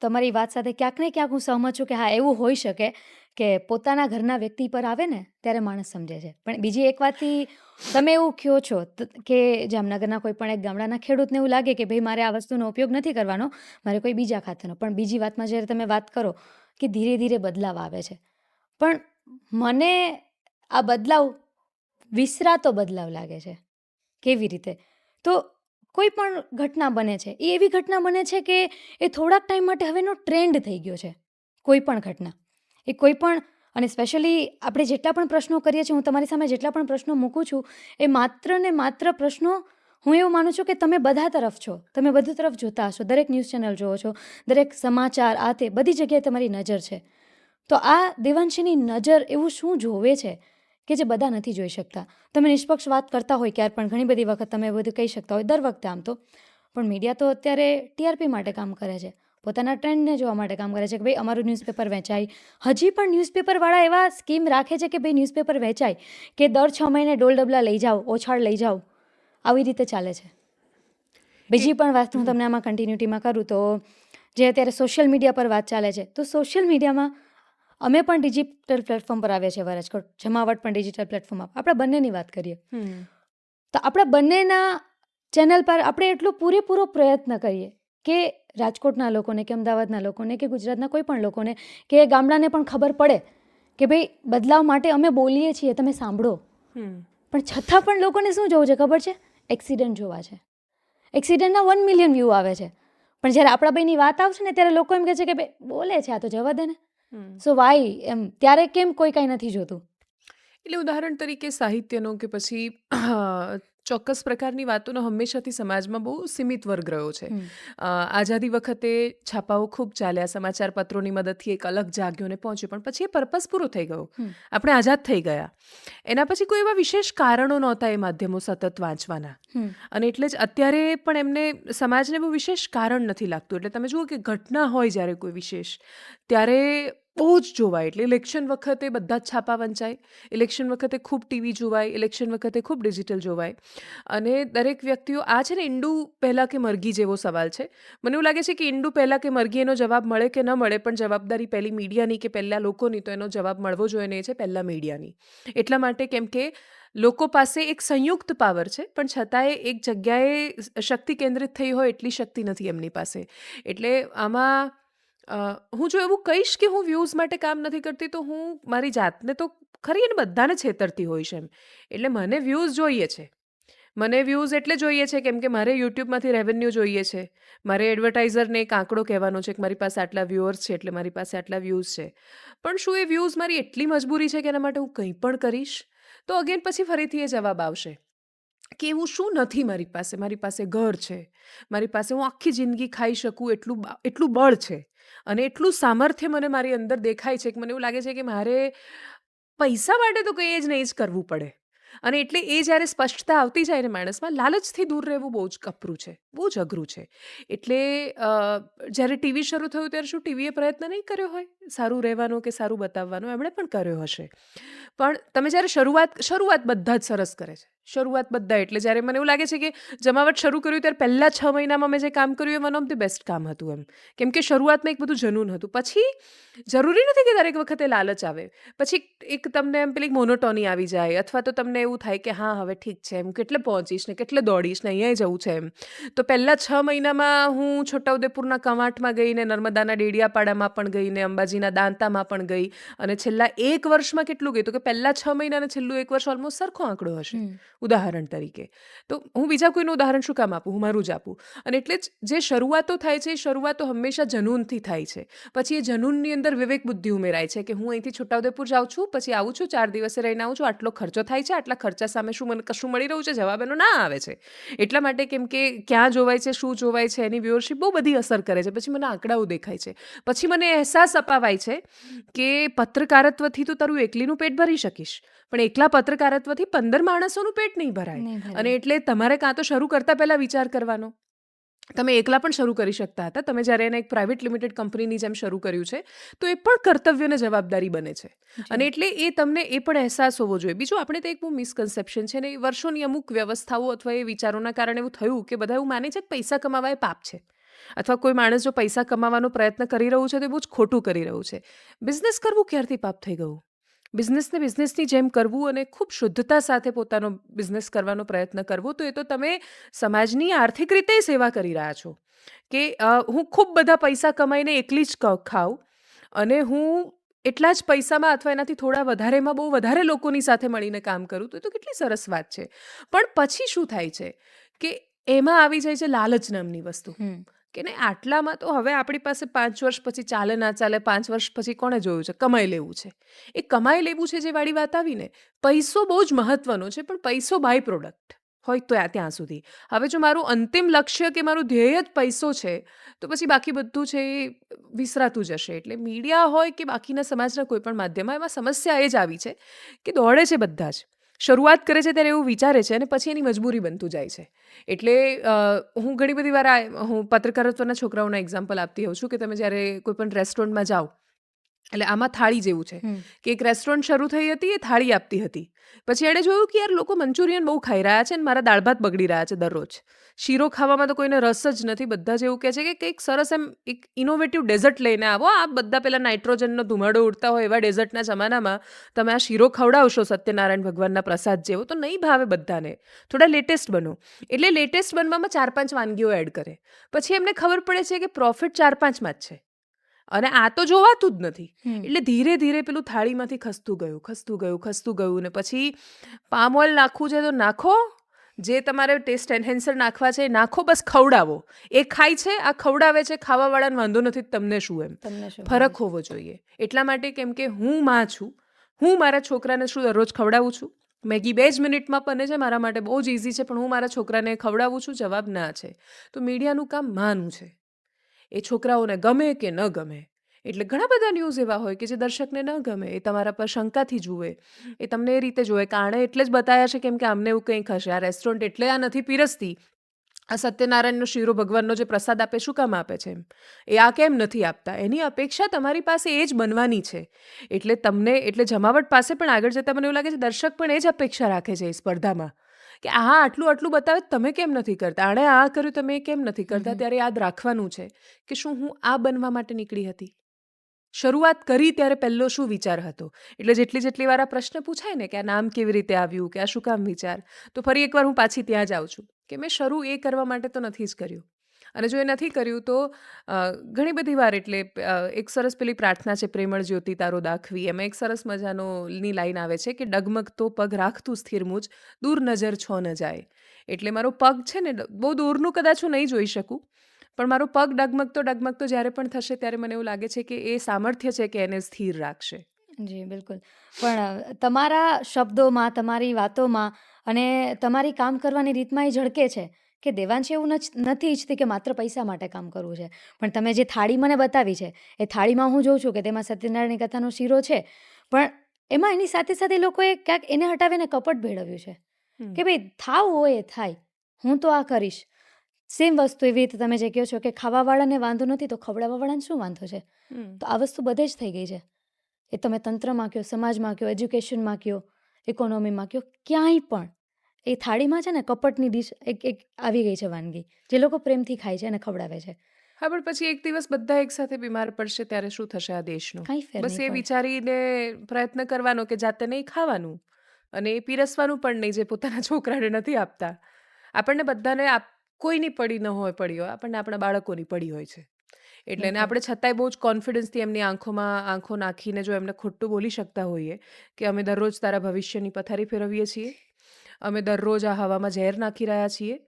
તમારી વાત સાથે ક્યાંક ને ક્યાંક હું સહમત છું કે હા, એવું હોઈ શકે કે પોતાના ઘરના વ્યક્તિ પર આવે ને, ત્યારે માણસ સમજે છે. પણ બીજી એક વાતથી, તમે એવું કહો છો કે જામનગરના કોઈ પણ એક ગામડાના ખેડૂતને એવું લાગે કે ભાઈ મારે આ વસ્તુનો ઉપયોગ નથી કરવાનો, મારે કોઈ બીજા ખાતરનો. પણ બીજી વાતમાં જ્યારે તમે વાત કરો કે ધીરે ધીરે બદલાવ આવે છે. પણ મને આ બદલાવ વિસરાતો બદલાવ લાગે છે. કેવી રીતે? તો કોઈ પણ ઘટના બને છે. એ એવી ઘટના બને છે કે એ થોડાક ટાઈમ માટે હવેનો ટ્રેન્ડ થઈ ગયો છે. કોઈ પણ ઘટના. એ કોઈ પણ, અને સ્પેશિયલી આપણે જેટલા પણ પ્રશ્નો કરીએ છીએ, હું તમારી સામે જેટલા પણ પ્રશ્નો મૂકું છું, એ માત્ર ને માત્ર પ્રશ્નો હું એવું માનું છું કે તમે બધા તરફ છો. તમે બધું તરફ જોતા હશો. દરેક ન્યૂઝ ચેનલ જોવો છો. દરેક સમાચાર, આ તે બધી જગ્યાએ તમારી નજર છે. તો આ દેવાંશીની નજર એવું શું જોવે છે? કે જે બધા નથી જોઈ શકતા. તમે નિષ્પક્ષ વાત કરતા હોય ક્યારે પણ, ઘણી બધી વખત તમે બધું કહી શકતા હોય, દર વખતે આમ તો. પણ મીડિયા તો અત્યારે ટીઆરપી માટે કામ કરે છે. પોતાના ટ્રેન્ડને જોવા માટે કામ કરે છે કે ભાઈ, અમારું ન્યૂઝપેપર વેચાય. હજી પણ ન્યૂઝપેપરવાળા એવા સ્કીમ રાખે છે કે ભાઈ ન્યૂઝપેપર વેચાય કે દર છ મહિને ડોલ ડબલા લઈ જાઓ, ઓછાળ લઈ જાઓ. આવી રીતે ચાલે છે. બીજી પણ વાત હું તમને આમાં કન્ટિન્યુટીમાં કરું તો, જે અત્યારે સોશિયલ મીડિયા પર વાત ચાલે છે, તો સોશિયલ મીડિયામાં અમે પણ ડિજિટલ પ્લેટફોર્મ પર આવ્યા છીએ રાજકોટ જમાવટ પણ ડિજિટલ પ્લેટફોર્મ આપણે બંનેની વાત કરીએ. તો આપણા બંનેના ચેનલ પર આપણે એટલો પૂરેપૂરો પ્રયત્ન કરીએ કે રાજકોટના લોકોને કે અમદાવાદના લોકોને કે ગુજરાતના કોઈ પણ લોકોને કે ગામડાને પણ ખબર પડે કે ભાઈ બદલાવ માટે અમે બોલીએ છીએ તમે સાંભળો. પણ છતાં પણ લોકોને શું જોવું છે ખબર છે? એક્સિડન્ટ જોવા છે. એક્સિડન્ટના વન મિલિયન વ્યૂ આવે છે. પણ જ્યારે આપણા ભાઈની વાત આવશે ને ત્યારે લોકો એમ કહે છે કે ભાઈ બોલે છે આ તો જવા દે ને. સો વાય એમ ત્યારે કેમ કોઈ કાંઈ નથી જોતું? એટલે ઉદાહરણ તરીકે સાહિત્યનો કે પછી ચોક્કસ પ્રકારની વાતોનો હંમેશાથી સમાજમાં બહુ સીમિત વર્ગ રહ્યો છે. આઝાદી વખતે છાપાઓ ખૂબ ચાલ્યા સમાચાર પત્રોની મદદથી એક અલગ જાગ્યો ને પહોંચ્યો પણ પછી એ પર્પસ પૂરો થઈ ગયો. આપણે આઝાદ થઈ ગયા. એના પછી કોઈ એવા વિશેષ કારણો નહોતા એ માધ્યમો સતત વાંચવાના. અને એટલે જ અત્યારે પણ એમને સમાજને બહુ વિશેષ કારણ નથી લાગતું. એટલે તમે જુઓ કે ઘટના હોય જ્યારે કોઈ વિશેષ ત્યારે બહુ જ જોવાય. એટલે ઇલેક્શન વખતે બધા જ છાપા વંચાય. ઇલેક્શન વખતે ખૂબ ટીવી જોવાય. ઇલેક્શન વખતે ખૂબ ડિજિટલ જોવાય. અને દરેક વ્યક્તિઓ, આ છે ને ઈંડું પહેલાં કે મરઘી જેવો સવાલ છે. મને એવું લાગે છે કે ઈંડું પહેલાં કે મરઘી એનો જવાબ મળે કે ન મળે, પણ જવાબદારી પહેલી મીડિયાની કે પહેલાં લોકોની તો એનો જવાબ મળવો જોઈએ ને એ છે પહેલાં મીડિયાની. એટલા માટે કેમ કે લોકો પાસે એક સંયુક્ત પાવર છે, પણ છતાંય એક જગ્યાએ શક્તિ કેન્દ્રિત થઈ હોય એટલી શક્તિ નથી એમની પાસે. એટલે આમાં હું જો એવું કહીશ કે હું વ્યૂઝ માટે કામ નથી કરતી, તો હું મારી જાતને તો ખરી અને બધાને છેતરતી હોઈશ એમ. એટલે મને વ્યૂઝ જોઈએ છે. મને વ્યૂઝ એટલે જોઈએ છે કેમ કે મારે યુટ્યુબમાંથી રેવન્યુ જોઈએ છે. મારે એડવર્ટાઇઝરને એક આંકડો કહેવાનો છે કે મારી પાસે આટલા વ્યૂઅર્સ છે, એટલે મારી પાસે આટલા વ્યૂઝ છે. પણ શું એ વ્યૂઝ મારી એટલી મજબૂરી છે કે એના માટે હું કંઈ પણ કરીશ? તો અગેન પછી ફરીથી એ જવાબ આવશે કે એવું શું નથી મારી પાસે? મારી પાસે ઘર છે. મારી પાસે હું આખી જિંદગી ખાઈ શકું? એટલું એટલું બળ છે. અને એટલું સામર્થ્ય મને મારી અંદર દેખાય છે કે મને એવું લાગે છે કે મારે પૈસા માટે તો કંઈ જ નહીં જ કરવું પડે. અને એટલે એ જ્યારે સ્પષ્ટતા આવતી જાય ને માણસમાં, લાલચથી દૂર રહેવું બહુ જ કપરું છે, બહુ જ અઘરું છે. એટલે જ્યારે ટીવી શરૂ થયું ત્યારે શું ટીવીએ પ્રયત્ન નહીં કર્યો હોય? સારું રહેવાનો કે સારું બતાવવાનો? એમણે પણ કર્યો હશે. પણ તમે જ્યારે શરૂઆત શરૂઆત બધા જ સરસ કરે છે. શરૂઆત બધા. એટલે જ્યારે મને એવું લાગે છે કે જમાવટ શરૂ કર્યું ત્યારે પહેલાં છ મહિનામાં મેં જે કામ કર્યું એ વન ઓફ ધ બેસ્ટ કામ હતું એમ. કેમ કે શરૂઆતમાં એક બધું જનૂન હતું. પછી જરૂરી નથી કે દરેક વખતે લાલચ આવે. પછી એક તમને એમ પેલી મોનોટોની આવી જાય અથવા તો તમને એવું થાય કે હા, હવે ઠીક છે એમ. કેટલે પહોંચીશ ને કેટલે દોડીશ ને અહીંયા જવું છે એમ. તો પહેલાં છ મહિનામાં હું છોટાઉદેપુરના કવાંટમાં ગઈ ને નર્મદાના ડેડિયાપાડામાં પણ ગઈ ને અંબાજીના દાંતામાં પણ ગઈ. અને છેલ્લા એક વર્ષમાં કેટલું ગઈ તો કે પહેલાં છ મહિના અને છેલ્લું એક વર્ષ ઓલમોસ્ટ સરખો આંકડો હશે. ઉદાહરણ તરીકે. તો હું બીજા કોઈનું ઉદાહરણ શું કામ આપું? હું મારું જ આપું. અને એટલે જ જે શરૂઆતો થાય છે, એ શરૂઆતો હંમેશા જનૂનથી થાય છે. પછી એ જનૂનની અંદર વિવેક બુદ્ધિ ઉમેરાય છે કે હું અહીંથી છોટાઉદેપુર જાઉં છું, પછી આવું છું, ચાર દિવસે રહીને આવું છું, આટલો ખર્ચો થાય છે, આટલા ખર્ચા સામે શું મને કશું મળી રહ્યું છે? જવાબ એનો ના આવે છે. એટલા માટે કેમ કે ક્યાં જોવાય છે, શું જોવાય છે, એની વ્યુઅરશીપ બહુ બધી અસર કરે છે. પછી મને આંકડાઓ દેખાય છે. પછી મને અહેસાસ અપાવાય છે કે પત્રકારત્વથી તો તારું એકલીનું પેટ ભરી શકીશ. પણ એકલા પત્રકારત્વથી પંદર માણસોનું પેટ ભરાય. નહીં ભરાય. અને એટલે તમારે કાં તો શરૂ કરતા પહેલા વિચાર કરવાનો. તમે એકલા પણ શરૂ કરી શકતા હતા. તમે જ્યારે એને એક પ્રાઇવેટ લિમિટેડ કંપનીની જેમ શરૂ કર્યું છે તો એ પણ કર્તવ્ય અને જવાબદારી બને છે. અને એટલે એ તમને એ પણ અહેસાસ હોવો જોઈએ. બીજું આપણે તો એક બહુ મિસકન્સેપ્શન છે ને એ વર્ષોની અમુક વ્યવસ્થાઓ અથવા એ વિચારોના કારણે એવું થયું કે બધા એવું માને છે કે પૈસા કમાવા એ પાપ છે. અથવા કોઈ માણસ જો પૈસા કમાવાનો પ્રયત્ન કરી રહ્યું છે તો એ બહુ જ ખોટું કરી રહ્યું છે. બિઝનેસ કરવું ક્યારથી પાપ થઈ ગયું? બિઝનેસને બિઝનેસની જેમ કરવું અને ખૂબ શુદ્ધતા સાથે પોતાનો બિઝનેસ કરવાનો પ્રયત્ન કરવો, તો એ તો તમે સમાજની આર્થિક રીતે સેવા કરી રહ્યા છો. કે હું ખૂબ બધા પૈસા કમાઈને એકલી જ ખાઉં અને હું એટલા જ પૈસામાં અથવા એનાથી થોડા વધારેમાં બહુ વધારે લોકોની સાથે મળીને કામ કરું, તો એ તો કેટલી સરસ વાત છે. પણ પછી શું થાય છે? કે એમાં આવી જાય છે લાલચ નામની વસ્તુ. કે નહીં, આટલામાં તો હવે આપણી પાસે પાંચ વર્ષ પછી ચાલે, ના ચાલે, પાંચ વર્ષ પછી કોણે જોયું છે? કમાઈ લેવું છે. એ કમાઈ લેવું છે જે વાળી વાત આવીને, પૈસો બહુ જ મહત્વનો છે, પણ પૈસો બાય પ્રોડક્ટ હોય તો આ ત્યાં સુધી. હવે જો મારું અંતિમ લક્ષ્ય કે મારું ધ્યેય જ પૈસો છે, તો પછી બાકી બધું છે એ વિસરાતું જશે એટલે મીડિયા હોય કે બાકીના સમાજના કોઈ પણ માધ્યમમાં, એમાં સમસ્યા એ જ આવી છે કે દોડે છે બધા જ. શરૂઆત કરે છે ત્યારે એવું વિચારે છે અને પછી એની મજબૂરી બનતું જાય છે. એટલે હું ઘણી બધી વાર હું પત્રકારત્વના છોકરાઓના એક્ઝામ્પલ આપતી હોઉં છું કે તમે જ્યારે કોઈ પણ રેસ્ટોરન્ટમાં જાઓ એટલે આમાં થાળી જેવું છે. કે એક રેસ્ટોરન્ટ શરૂ થઈ હતી એ થાળી આપતી હતી. પછી એણે જોયું કે યાર લોકો મંચુરિયન બહુ ખાઈ રહ્યા છે અને મારા દાળ ભાત બગડી રહ્યા છે દરરોજ. શીરો ખાવામાં તો કોઈને રસ જ નથી. બધા જ એવું કહે છે કે કંઈક સરસ એમ એક ઇનોવેટિવ ડેઝર્ટ લઈને આવો. આ બધા પેલા નાઇટ્રોજનનો ધુમાડો ઉડતા હોય એવા ડેઝર્ટના જમાનામાં તમે આ શીરો ખવડાવશો સત્યનારાયણ ભગવાનના પ્રસાદ જેવો તો નહીં ભાવે બધાને. થોડા લેટેસ્ટ બનો. એટલે લેટેસ્ટ બનવામાં ચાર પાંચ વાનગીઓ એડ કરે. પછી એમને ખબર પડે છે કે પ્રોફિટ ચાર પાંચમાં જ છે. અને આ તો જોવાતું જ નથી. એટલે ધીરે ધીરે પેલું થાળીમાંથી ખસતું ગયું ખસતું ગયું ખસતું ગયું ને પછી પામ ઓઇલ નાખવું છે તો નાખો. જે તમારે ટેસ્ટ એન્હેન્સર નાખવા છે નાખો બસ ખવડાવો. એ ખાય છે આ ખવડાવે છે ખાવાવાળાને વાંધો નથી તમને શું એમ. તમને ફરક હોવો જોઈએ. એટલા માટે કેમ કે હું માં છું હું મારા છોકરાને શું દરરોજ ખવડાવું છું? મેગી બે જ મિનિટમાં બને છે મારા માટે બહુ જ ઇઝી છે પણ હું મારા છોકરાને ખવડાવું છું જવાબ ના છે. તો મીડિયાનું કામ માનું છે. એ છોકરાઓને ગમે કે ન ગમે. એટલે ઘણા બધા ન્યૂઝ એવા હોય કે જે દર્શકને ન ગમે, એ તમારા પર શંકાથી જુએ. એ તમને એ રીતે જોવે કે આણે એટલે જ બતાવ્યા છે કેમ કે આમને એવું કંઈક હશે આ રેસ્ટોરન્ટ એટલે આ નથી પીરસતી. આ સત્યનારાયણનો શીરો ભગવાનનો જે પ્રસાદ આપે, શું કામ આપે છે એ આ કેમ નથી આપતા? એની અપેક્ષા તમારી પાસે એ જ બનવાની છે. એટલે તમને, એટલે જમાવટ પાસે પણ આગળ જતાં મને એવું લાગે છે દર્શક પણ એ જ અપેક્ષા રાખે છે એ સ્પર્ધામાં. કે આ આટલું આટલું બતાવે તમે કેમ નથી કરતા? આણે આ કર્યું તમે કેમ નથી કરતા? ત્યારે યાદ રાખવાનું છે કે શું હું આ બનવા માટે નીકળી હતી? શરૂઆત કરી ત્યારે પહેલો શું વિચાર હતો? એટલે જેટલી જેટલી વાર આ પ્રશ્ન પૂછાય ને કે આ નામ કેવી રીતે આવ્યું? કે આ શું કામ વિચાર? તો ફરી એકવાર હું પાછી ત્યાં જ આવું છું કે મેં શરૂ એ કરવા માટે તો નથી જ કર્યું. અને જો એ નથી કર્યું તો ઘણી બધી વાર એટલે એક સરસ પેલી પ્રાર્થના છે, પ્રેમળ જ્યોતિ તારો દાખવી. એમાં એક સરસ મજાનો ની લાઈન આવે છે કે, ડગમગતો પગ રાખતું સ્થિર મુજ, દૂર નજર છો ન જાય. એટલે મારો પગ છે ને, બહુ દૂરનું કદાચ હું નહીં જોઈ શકું, પણ મારો પગ ડગમગતો ડગમગતો જ્યારે પણ થશે ત્યારે મને એવું લાગે છે કે, એ સામર્થ્ય છે કે એને સ્થિર રાખશે. જી, બિલકુલ. પણ તમારા શબ્દોમાં, તમારી વાતોમાં અને તમારી કામ કરવાની રીતમાં એ ઝળકે છે. કે દેવાંશ એવું નથી ઈચ્છતી કે માત્ર પૈસા માટે કામ કરવું છે. પણ તમે જે થાળી મને બતાવી છે એ થાળીમાં હું જોઉં છું કે તેમાં સત્યનારાયણની કથાનો શીરો છે. પણ એમાં એની સાથે સાથે લોકોએ ક્યાંક એને હટાવીને કપટ ભેળવ્યું છે. કે ભાઈ થાવ હોય એ થાય હું તો આ કરીશ. સેમ વસ્તુ એવી રીતે તમે જે કહો છો કે ખાવાવાળાને વાંધો નથી તો ખવડાવવાવાળાને શું વાંધો છે? તો આ વસ્તુ બધે જ થઈ ગઈ છે. એ તમે તંત્રમાં કયો સમાજમાં કયો એજ્યુકેશનમાં કયો ઇકોનોમીમાં કયો ક્યાંય પણ. એ થાળીમાં છે ને કપટની ડીશ એક એક આવી ગઈ છે વાનગી. જે લોકો પ્રેમથી ખાય છે અને ખવડાવે છે. હા પણ પછી એક દિવસ બધા એક સાથે બીમાર પડશે ત્યારે શું થશે આ દેશનું? કાંઈ ફેર બસ એ નહીં પડે. વિચારીને પ્રયત્ન કરવાનો કે જાતે નહીં ખાવાનું. અને એ પીરસવાનું પણ નહીં જે પોતાના છોકરાને નથી આપતા. આપણને બધાને આપ કોઈની પડી ન હોય પડી હોય આપણને આપણા બાળકોની પડી હોય છે. એટલે ને બિલકુલ. આપણે છતાંય બહુ જ કોન્ફિડન્સથી એમની આંખોમાં આંખો નાખીને જો એમને ખોટું બોલી શકતા હોઈએ કે અમે દરરોજ તારા ભવિષ્યની પથારી ફેરવીએ છીએ. અમે દરરોજ આ હવામાં ઝેર નાખી રહ્યા છીએ.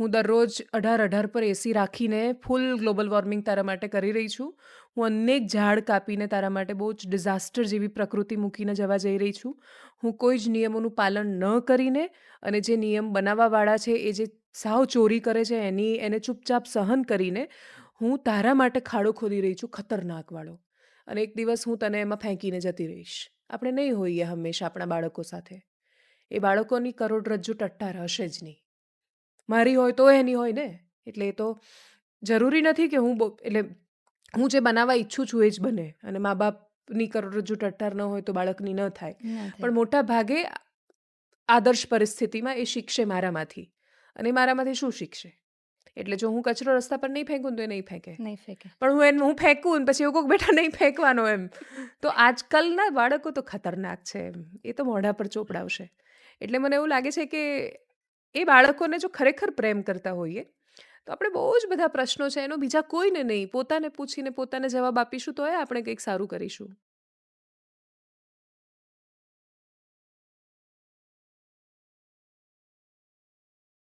હું દરરોજ અઢાર અઢાર પર એસી રાખીને ફૂલ ગ્લોબલ વોર્મિંગ તારા માટે કરી રહી છું. હું અનેક ઝાડ કાપીને તારા માટે બહુ જ ડિઝાસ્ટર જેવી પ્રકૃતિ મૂકીને જવા જઈ રહી છું. હું કોઈ જ નિયમોનું પાલન ન કરીને અને જે નિયમ બનાવવાવાળા છે, એ જે સાવ ચોરી કરે છે, એની, એને ચૂપચાપ સહન કરીને હું તારા માટે ખાડો ખોદી રહી છું, ખતરનાકવાળો. અને એક દિવસ હું તને એમાં ફેંકીને જતી રહીશ. આપણે નહીં હોઈએ હંમેશા આપણા બાળકો સાથે. એ બાળકોની કરોડરજ્જુ ટટ્ટાર હશે જ નહીં. મારી હોય તો એની હોય ને એટલે એ તો જરૂરી નથી કે હું એટલે હું જે બનાવવા ઈચ્છું છું એ જ બને. અને મા બાપની કરોડરજ્જુ ટટ્ટાર ન હોય તો બાળકની ન થાય. પણ મોટા ભાગે આદર્શ પરિસ્થિતિમાં એ શીખશે મારામાંથી. અને મારામાંથી શું શીખશે? એટલે જો હું કચરો રસ્તા પર નહીં ફેંકું તો એ નહીં ફેંકે. નહીં ફેંકે. પણ હું એને હું ફેંકું ને પછી એવું કોઈક બેટા નહીં ફેંકવાનો એમ. તો આજકાલના બાળકો તો ખતરનાક છે એમ. એ તો મોઢા પર ચોપડાવશે. એટલે મને એવું લાગે છે કે એ બાળકોને જો ખરેખર પ્રેમ કરતા હોઈએ, તો આપણે બહુ જ બધા પ્રશ્નો છે એનો બીજા કોઈને નહીં. પોતાને પૂછીને પોતાને જવાબ આપીશું તો આપણે કંઈક સારું કરીશું.